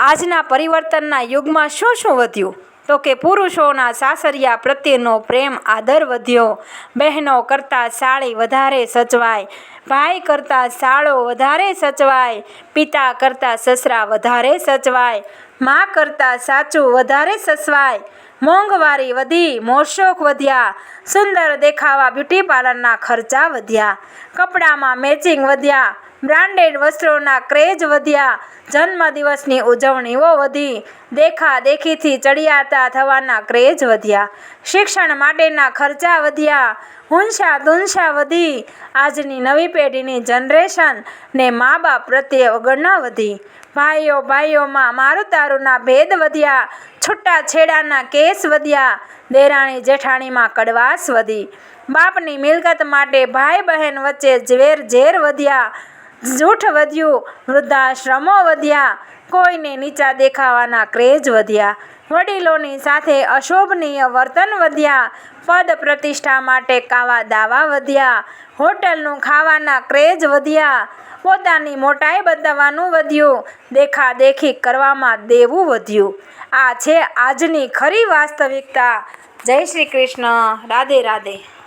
આજના પરિવર્તનના યુગમાં શું શું વધ્યું? તો કે પુરુષોના સાસરિયા પ્રત્યેનો પ્રેમ, આદર વધ્યો. બહેનો કરતાં સાળી વધારે સચવાય. ભાઈ કરતાં સાળો વધારે સચવાય. પિતા કરતાં સસરા વધારે સચવાય. મા કરતાં સાચું વધારે સચવાય મોંઘવારી વધી મોશોક વધ્યા, સુંદર દેખાવા બ્યુટી પાર્લરના ખર્ચા વધ્યા, કપડામાં મેચિંગ વધ્યા, બ્રાન્ડેડ વસ્ત્રોના ક્રેઝ વધ્યા, જન્મદિવસની ઉજવણીઓ વધી દેખા દેખીથી ચડિયાતા થવાના ક્રેઝ વધ્યા, શિક્ષણ માટેના ખર્ચા વધ્યા હુંશા દુંશા વધી, આજની નવી પેઢીની જનરેશન ને મા બાપ પ્રત્યે અવગણના વધી, ભાઈઓ ભાઈઓમાં મારું તારુંના ભેદ વધ્યા છૂટા છેડાના કેસ વધ્યા. દેરાણી જેઠાણીમાં કડવાશ વધી. બાપની મિલકત માટે ભાઈ બહેન વચ્ચે ઝેર ઝેર વધ્યા. જૂઠ વધ્યું વૃદ્ધાશ્રમો વધ્યા, કોઈને નીચા દેખાવાના ક્રેઝ વધ્યા, વડીલોની સાથે અશોભનીય વર્તન વધ્યા, પદ પ્રતિષ્ઠા માટે કાવા દાવા વધ્યા, હોટલનું ખાવાના ક્રેઝ વધ્યા, પોતાની મોટાઈ બતાવવાનું વધ્યું, દેખાદેખી કરવામાં દેવું વધ્યું. આ છે આજની ખરી વાસ્તવિકતા. જય શ્રી કૃષ્ણ. રાધે રાધે.